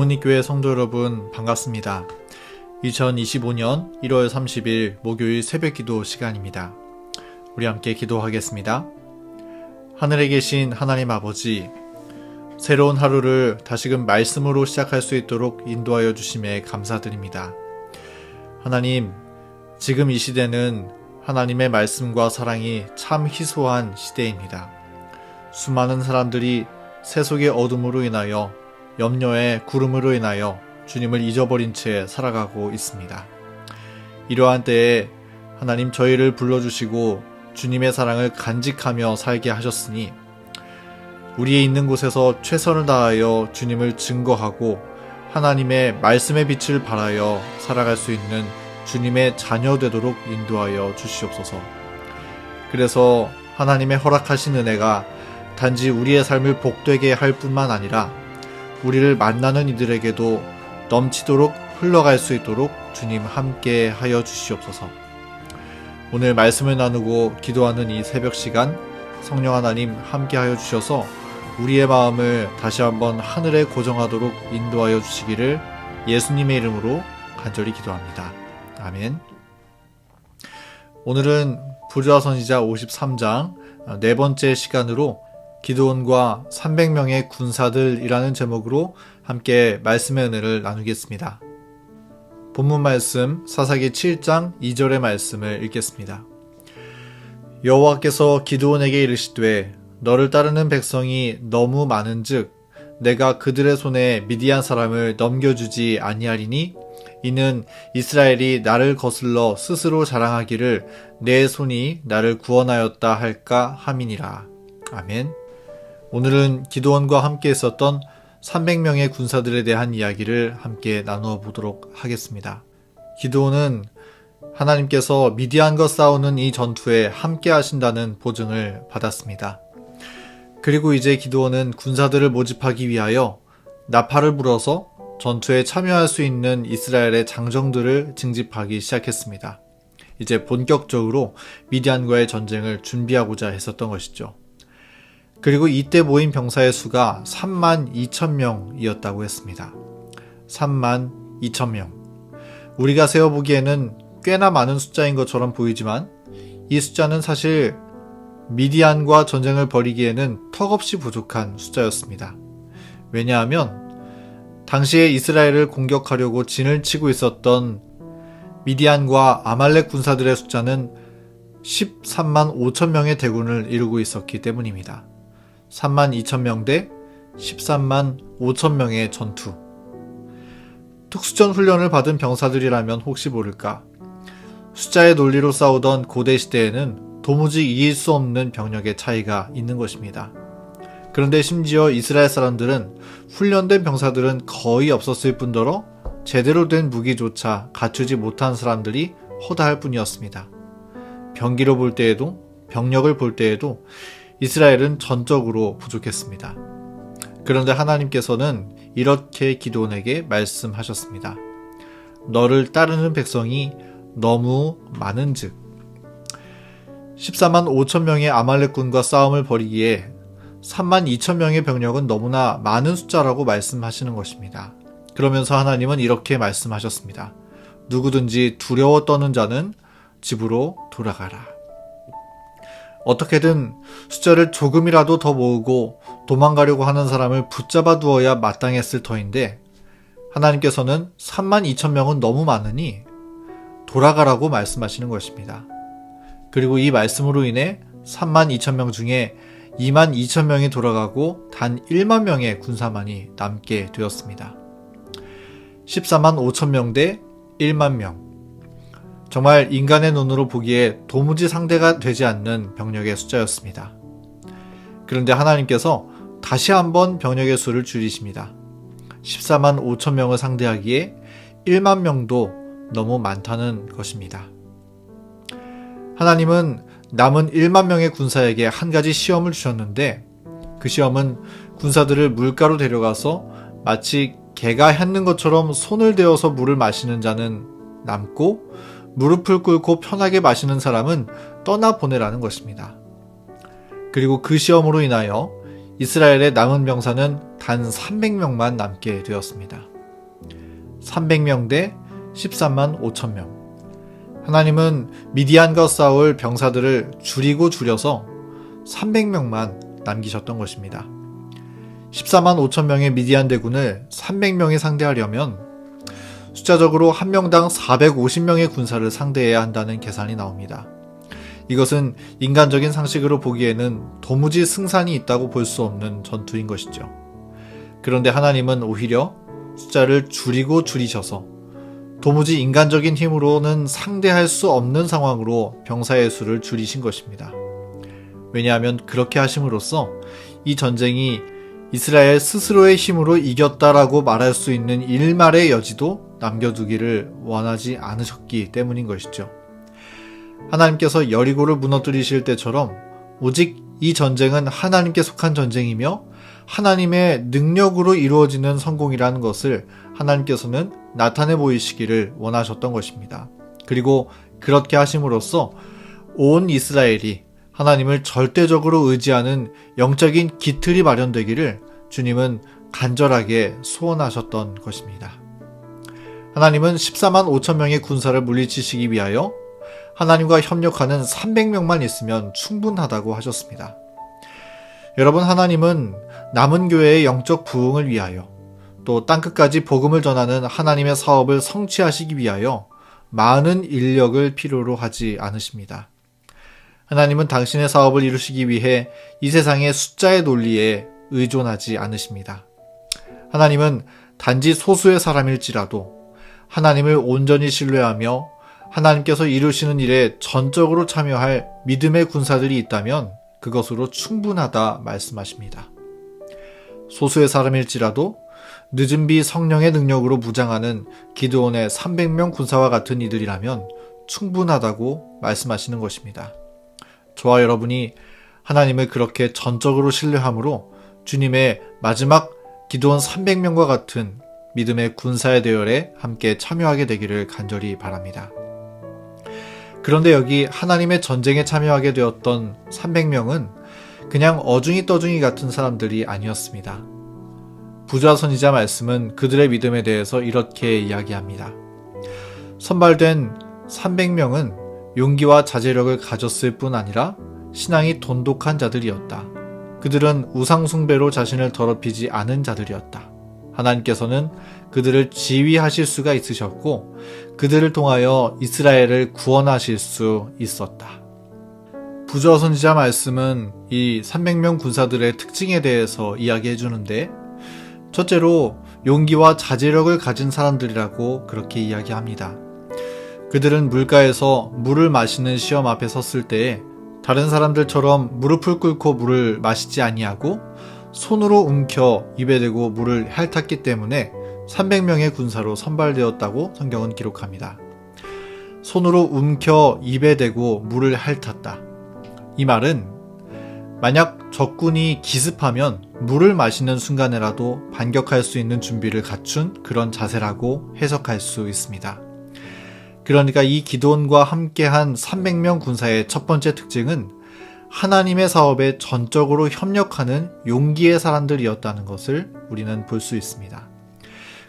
대문익교회 성도 여러분 반갑습니다. 2025년 1월 30일 목요일 새벽 기도 시간입니다. 우리 함께 기도하겠습니다. 하늘에 계신 하나님 아버지, 새로운 하루를 다시금 말씀으로 시작할 수 있도록 인도하여 주심에 감사드립니다. 하나님, 지금 이 시대는 하나님의 말씀과 사랑이 참 희소한 시대입니다. 수많은 사람들이 세속의 어둠으로 인하여 염려의 구름으로 인하여 주님을 잊어버린 채 살아가고 있습니다. 이러한 때에 하나님 저희를 불러주시고 주님의 사랑을 간직하며 살게 하셨으니 우리의 있는 곳에서 최선을 다하여 주님을 증거하고 하나님의 말씀의 빛을 발하여 살아갈 수 있는 주님의 자녀 되도록 인도하여 주시옵소서. 그래서 하나님의 허락하신 은혜가 단지 우리의 삶을 복되게 할 뿐만 아니라 우리를 만나는 이들에게도 넘치도록 흘러갈 수 있도록 주님 함께 하여 주시옵소서. 오늘 말씀을 나누고 기도하는 이 새벽 시간 성령 하나님 함께 하여 주셔서 우리의 마음을 다시 한번 하늘에 고정하도록 인도하여 주시기를 예수님의 이름으로 간절히 기도합니다. 아멘. 오늘은 부조화 선지자 53장 네 번째 시간으로 기도원과 300명의 군사들이라는 제목으로 함께 말씀의 은혜를 나누겠습니다. 본문 말씀 사사기 7장 2절의 말씀을 읽겠습니다. 여호와께서 기드온에게 이르시되 너를 따르는 백성이 너무 많은즉 내가 그들의 손에 미디안 사람을 넘겨주지 아니하리니 이는 이스라엘이 나를 거슬러 스스로 자랑하기를 내 손이 나를 구원하였다 할까 함이니라. 아멘. 오늘은 기도원과 함께 있었던 300명의 군사들에 대한 이야기를 함께 나누어 보도록 하겠습니다. 기도원은 하나님께서 미디안과 싸우는 이 전투에 함께 하신다는 보증을 받았습니다. 그리고 이제 기도원은 군사들을 모집하기 위하여 나팔을 불어서 전투에 참여할 수 있는 이스라엘의 장정들을 징집하기 시작했습니다. 이제 본격적으로 미디안과의 전쟁을 준비하고자 했었던 것이죠. 그리고 이때 모인 병사의 수가 3만 2천 명이었다고 했습니다. 3만 2천 명. 우리가 세어보기에는 꽤나 많은 숫자인 것처럼 보이지만 이 숫자는 사실 미디안과 전쟁을 벌이기에는 턱없이 부족한 숫자였습니다. 왜냐하면 당시에 이스라엘을 공격하려고 진을 치고 있었던 미디안과 아말렉 군사들의 숫자는 13만 5천 명의 대군을 이루고 있었기 때문입니다. 3만 2천 명대 13만 5천 명의 전투. 특수전 훈련을 받은 병사들이라면 혹시 모를까. 숫자의 논리로 싸우던 고대 시대에는 도무지 이길 수 없는 병력의 차이가 있는 것입니다. 그런데 심지어 이스라엘 사람들은 훈련된 병사들은 거의 없었을 뿐더러 제대로 된 무기조차 갖추지 못한 사람들이 허다할 뿐이었습니다. 병기로 볼 때에도 병력을 볼 때에도 이스라엘은 전적으로 부족했습니다. 그런데 하나님께서는 이렇게 기도원에게 말씀하셨습니다. 너를 따르는 백성이 너무 많은 즉 14만 5천 명의 아말렉군과 싸움을 벌이기에 3만 2천 명의 병력은 너무나 많은 숫자라고 말씀하시는 것입니다. 그러면서 하나님은 이렇게 말씀하셨습니다. 누구든지 두려워 떠는 자는 집으로 돌아가라. 어떻게든 숫자를 조금이라도 더 모으고 도망가려고 하는 사람을 붙잡아 두어야 마땅했을 터인데 하나님께서는 3만 2천 명은 너무 많으니 돌아가라고 말씀하시는 것입니다. 그리고 이 말씀으로 인해 3만 2천 명 중에 2만 2천 명이 돌아가고 단 1만 명의 군사만이 남게 되었습니다. 14만 5천 명 대 1만 명. 정말 인간의 눈으로 보기에 도무지 상대가 되지 않는 병력의 숫자였습니다. 그런데 하나님께서 다시 한번 병력의 수를 줄이십니다. 14만 5천 명을 상대하기에 1만 명도 너무 많다는 것입니다. 하나님은 남은 1만 명의 군사에게 한 가지 시험을 주셨는데 그 시험은 군사들을 물가로 데려가서 마치 개가 핥는 것처럼 손을 대어서 물을 마시는 자는 남고 무릎을 꿇고 편하게 마시는 사람은 떠나 보내라는 것입니다. 그리고 그 시험으로 인하여 이스라엘의 남은 병사는 단 300명만 남게 되었습니다. 300명 대 13만 5천 명. 하나님은 미디안과 싸울 병사들을 줄이고 줄여서 300명만 남기셨던 것입니다. 14만 5천 명의 미디안 대군을 300명이 상대하려면 숫자적으로 한 명당 450명의 군사를 상대해야 한다는 계산이 나옵니다. 이것은 인간적인 상식으로 보기에는 도무지 승산이 있다고 볼 수 없는 전투인 것이죠. 그런데 하나님은 오히려 숫자를 줄이고 줄이셔서 도무지 인간적인 힘으로는 상대할 수 없는 상황으로 병사의 수를 줄이신 것입니다. 왜냐하면 그렇게 하심으로써 이 전쟁이 이스라엘 스스로의 힘으로 이겼다라고 말할 수 있는 일말의 여지도 남겨두기를 원하지 않으셨기 때문인 것이죠. 하나님께서 여리고를 무너뜨리실 때처럼 오직 이 전쟁은 하나님께 속한 전쟁이며 하나님의 능력으로 이루어지는 성공이라는 것을 하나님께서는 나타내 보이시기를 원하셨던 것입니다. 그리고 그렇게 하심으로써 온 이스라엘이 하나님을 절대적으로 의지하는 영적인 기틀이 마련되기를 주님은 간절하게 소원하셨던 것입니다. 하나님은 14만 5천 명의 군사를 물리치시기 위하여 하나님과 협력하는 300명만 있으면 충분하다고 하셨습니다. 여러분, 하나님은 남은 교회의 영적 부흥을 위하여 또 땅끝까지 복음을 전하는 하나님의 사업을 성취하시기 위하여 많은 인력을 필요로 하지 않으십니다. 하나님은 당신의 사업을 이루시기 위해 이 세상의 숫자의 논리에 의존하지 않으십니다. 하나님은 단지 소수의 사람일지라도 하나님을 온전히 신뢰하며 하나님께서 이루시는 일에 전적으로 참여할 믿음의 군사들이 있다면 그것으로 충분하다 말씀하십니다. 소수의 사람일지라도 늦은 비 성령의 능력으로 무장하는 기드온의 300명 군사와 같은 이들이라면 충분하다고 말씀하시는 것입니다. 저와 여러분이 하나님을 그렇게 전적으로 신뢰함으로 주님의 마지막 기도원 300명과 같은 믿음의 군사의 대열에 함께 참여하게 되기를 간절히 바랍니다. 그런데 여기 하나님의 전쟁에 참여하게 되었던 300명은 그냥 어중이 떠중이 같은 사람들이 아니었습니다. 부자 선지자 말씀은 그들의 믿음에 대해서 이렇게 이야기합니다. 선발된 300명은 용기와 자제력을 가졌을 뿐 아니라 신앙이 돈독한 자들이었다. 그들은 우상숭배로 자신을 더럽히지 않은 자들이었다. 하나님께서는 그들을 지휘하실 수가 있으셨고 그들을 통하여 이스라엘을 구원하실 수 있었다. 부저 선지자 말씀은 이 300명 군사들의 특징에 대해서 이야기해 주는데 첫째로 용기와 자제력을 가진 사람들이라고 그렇게 이야기합니다. 그들은 물가에서 물을 마시는 시험 앞에 섰을 때에 다른 사람들처럼 무릎을 꿇고 물을 마시지 아니하고 손으로 움켜 입에 대고 물을 핥았기 때문에 300명의 군사로 선발되었다고 성경은 기록합니다. 손으로 움켜 입에 대고 물을 핥았다. 이 말은 만약 적군이 기습하면 물을 마시는 순간에라도 반격할 수 있는 준비를 갖춘 그런 자세라고 해석할 수 있습니다. 그러니까 이 기도원과 함께한 300명 군사의 첫 번째 특징은 하나님의 사업에 전적으로 협력하는 용기의 사람들이었다는 것을 우리는 볼 수 있습니다.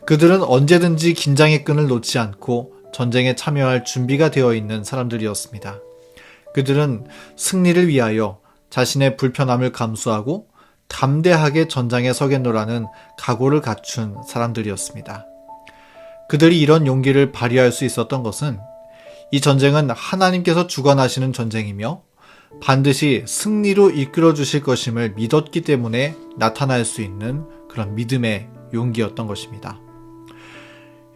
그들은 언제든지 긴장의 끈을 놓지 않고 전쟁에 참여할 준비가 되어 있는 사람들이었습니다. 그들은 승리를 위하여 자신의 불편함을 감수하고 담대하게 전장에 서겠노라는 각오를 갖춘 사람들이었습니다. 그들이 이런 용기를 발휘할 수 있었던 것은 이 전쟁은 하나님께서 주관하시는 전쟁이며 반드시 승리로 이끌어 주실 것임을 믿었기 때문에 나타날 수 있는 그런 믿음의 용기였던 것입니다.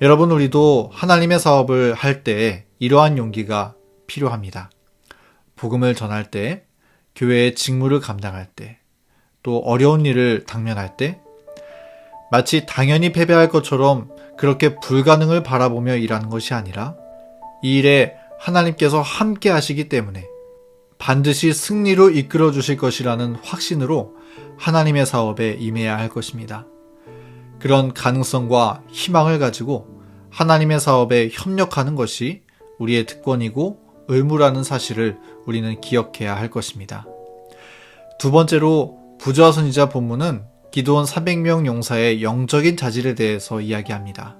여러분, 우리도 하나님의 사업을 할 때 이러한 용기가 필요합니다. 복음을 전할 때, 교회의 직무를 감당할 때, 또 어려운 일을 당면할 때, 마치 당연히 패배할 것처럼 그렇게 불가능을 바라보며 일하는 것이 아니라 이 일에 하나님께서 함께 하시기 때문에 반드시 승리로 이끌어 주실 것이라는 확신으로 하나님의 사업에 임해야 할 것입니다. 그런 가능성과 희망을 가지고 하나님의 사업에 협력하는 것이 우리의 특권이고 의무라는 사실을 우리는 기억해야 할 것입니다. 두 번째로 부자 선지자 본문은 기도원 300명 용사의 영적인 자질에 대해서 이야기합니다.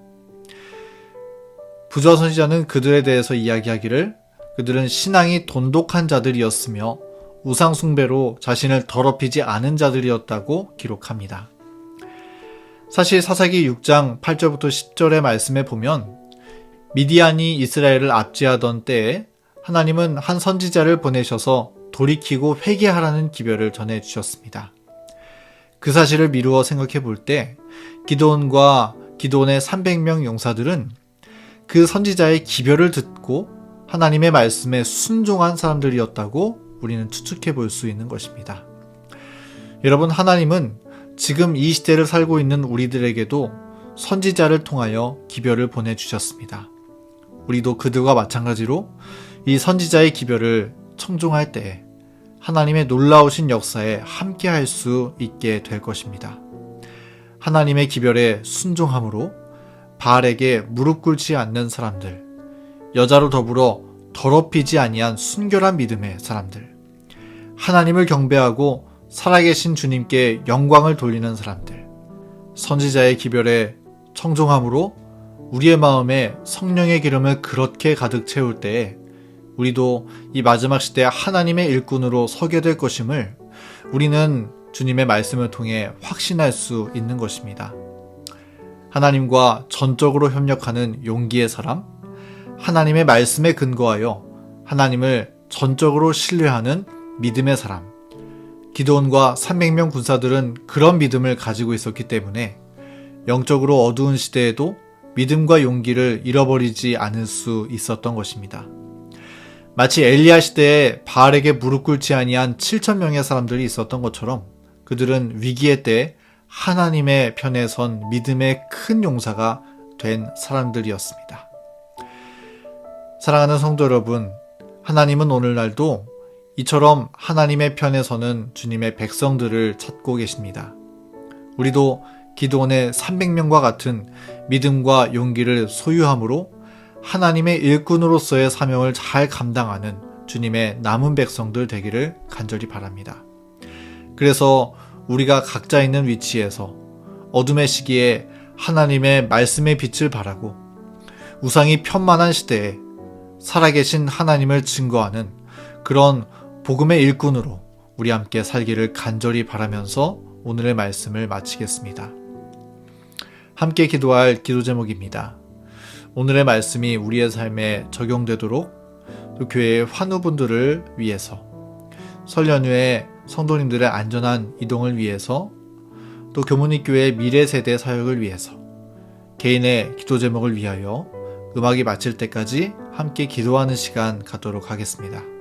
부조 선지자는 그들에 대해서 이야기하기를 그들은 신앙이 돈독한 자들이었으며 우상숭배로 자신을 더럽히지 않은 자들이었다고 기록합니다. 사실 사사기 6장 8절부터 10절의 말씀에 보면 미디안이 이스라엘을 압제하던 때에 하나님은 한 선지자를 보내셔서 돌이키고 회개하라는 기별을 전해 주셨습니다. 그 사실을 미루어 생각해 볼 때 기도원과 기도원의 300명 용사들은 그 선지자의 기별을 듣고 하나님의 말씀에 순종한 사람들이었다고 우리는 추측해 볼 수 있는 것입니다. 여러분, 하나님은 지금 이 시대를 살고 있는 우리들에게도 선지자를 통하여 기별을 보내주셨습니다. 우리도 그들과 마찬가지로 이 선지자의 기별을 청종할 때 하나님의 놀라우신 역사에 함께 할 수 있게 될 것입니다. 하나님의 기별에 순종함으로 바알에게 무릎 꿇지 않는 사람들, 여자로 더불어 더럽히지 아니한 순결한 믿음의 사람들, 하나님을 경배하고 살아계신 주님께 영광을 돌리는 사람들, 선지자의 기별에 청종함으로 우리의 마음에 성령의 기름을 그렇게 가득 채울 때에 우리도 이 마지막 시대 하나님의 일꾼으로 서게 될 것임을 우리는 주님의 말씀을 통해 확신할 수 있는 것입니다. 하나님과 전적으로 협력하는 용기의 사람, 하나님의 말씀에 근거하여 하나님을 전적으로 신뢰하는 믿음의 사람, 기도원과 300명 군사들은 그런 믿음을 가지고 있었기 때문에 영적으로 어두운 시대에도 믿음과 용기를 잃어버리지 않을 수 있었던 것입니다. 마치 엘리야 시대에 바알에게 무릎 꿇지 아니한 7천 명의 사람들이 있었던 것처럼 그들은 위기의 때 하나님의 편에 선 믿음의 큰 용사가 된 사람들이었습니다. 사랑하는 성도 여러분, 하나님은 오늘날도 이처럼 하나님의 편에 서는 주님의 백성들을 찾고 계십니다. 우리도 기도원의 300명과 같은 믿음과 용기를 소유함으로 하나님의 일꾼으로서의 사명을 잘 감당하는 주님의 남은 백성들 되기를 간절히 바랍니다. 그래서 우리가 각자 있는 위치에서 어둠의 시기에 하나님의 말씀의 빛을 바라고 우상이 편만한 시대에 살아계신 하나님을 증거하는 그런 복음의 일꾼으로 우리 함께 살기를 간절히 바라면서 오늘의 말씀을 마치겠습니다. 함께 기도할 기도 제목입니다. 오늘의 말씀이 우리의 삶에 적용되도록 또 교회의 환우분들을 위해서 설 연휴에 성도님들의 안전한 이동을 위해서 또 교문이 교회 미래 세대 사역을 위해서 개인의 기도 제목을 위하여 음악이 마칠 때까지 함께 기도하는 시간 갖도록 하겠습니다.